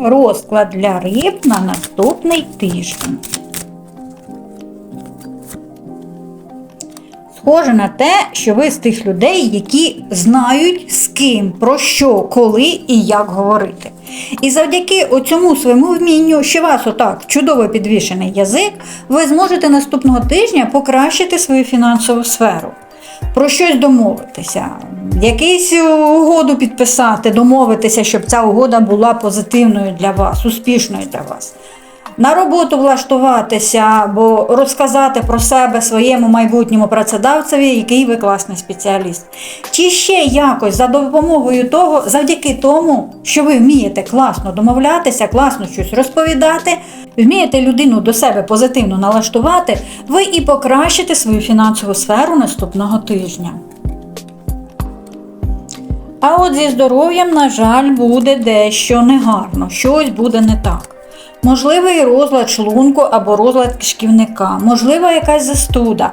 Розклад для риб на наступний тиждень. Схоже на те, що ви з тих людей, які знають з ким, про що, коли і як говорити. І завдяки оцьому своєму вмінню, що вас отак чудово підвішений язик, ви зможете наступного тижня покращити свою фінансову сферу. Про щось домовитися, якусь угоду підписати, домовитися, щоб ця угода була позитивною для вас, успішною для вас. На роботу влаштуватися або розказати про себе своєму майбутньому працедавцеві, який ви класний спеціаліст. Чи ще якось за допомогою того, завдяки тому, що ви вмієте класно домовлятися, класно щось розповідати, вмієте людину до себе позитивно налаштувати, ви і покращите свою фінансову сферу наступного тижня. А от зі здоров'ям, на жаль, буде дещо негарно, щось буде не так. Можливий розлад шлунку або розлад кишківника, можливо, якась застуда,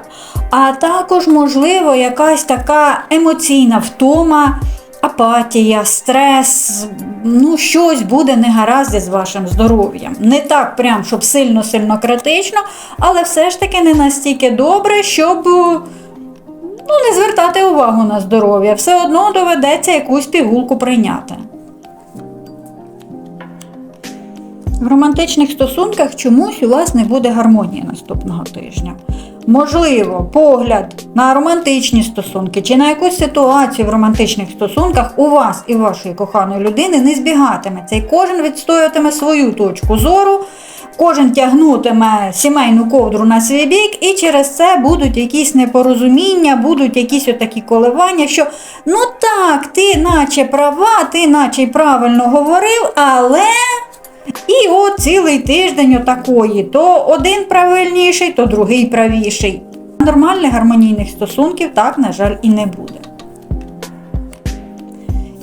а також, можливо, якась така емоційна втома, апатія, стрес, ну, щось буде негаразд з вашим здоров'ям. Не так, прям, щоб сильно-сильно критично, але все ж таки не настільки добре, щоб ну, не звертати увагу на здоров'я. Все одно доведеться якусь пігулку прийняти. В романтичних стосунках чомусь у вас не буде гармонії наступного тижня. Можливо, погляд на романтичні стосунки чи на якусь ситуацію в романтичних стосунках у вас і вашої коханої людини не збігатиметься, і кожен відстоюватиме свою точку зору, кожен тягнутиме сімейну ковдру на свій бік, і через це будуть якісь непорозуміння, будуть якісь отакі коливання, що ну так, ти наче права, ти наче й правильно говорив, але. І от цілий тиждень отакої. То один правильніший, то другий правіший. Нормальних гармонійних стосунків так, на жаль, і не буде.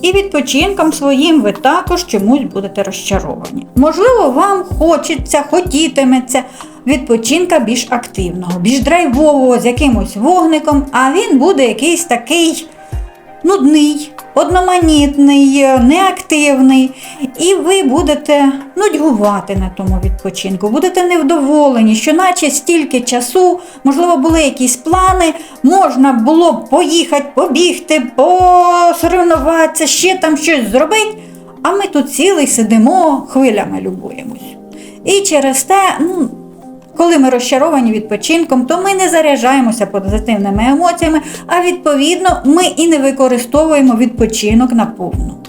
І відпочинком своїм ви також чомусь будете розчаровані. Можливо, вам хочеться, хотітиметься відпочинка більш активного, більш драйвового, з якимось вогником, а він буде якийсь такий нудний, одноманітний, неактивний, і ви будете нудьгувати на тому відпочинку, будете невдоволені, що наче стільки часу, можливо, були якісь плани, можна було б поїхати, побігти, посоревнуватися, ще там щось зробити, а ми тут цілий сидимо, хвилями любуємось. І через те, ну, коли ми розчаровані відпочинком, то ми не заряджаємося позитивними емоціями, а відповідно ми і не використовуємо відпочинок наповну.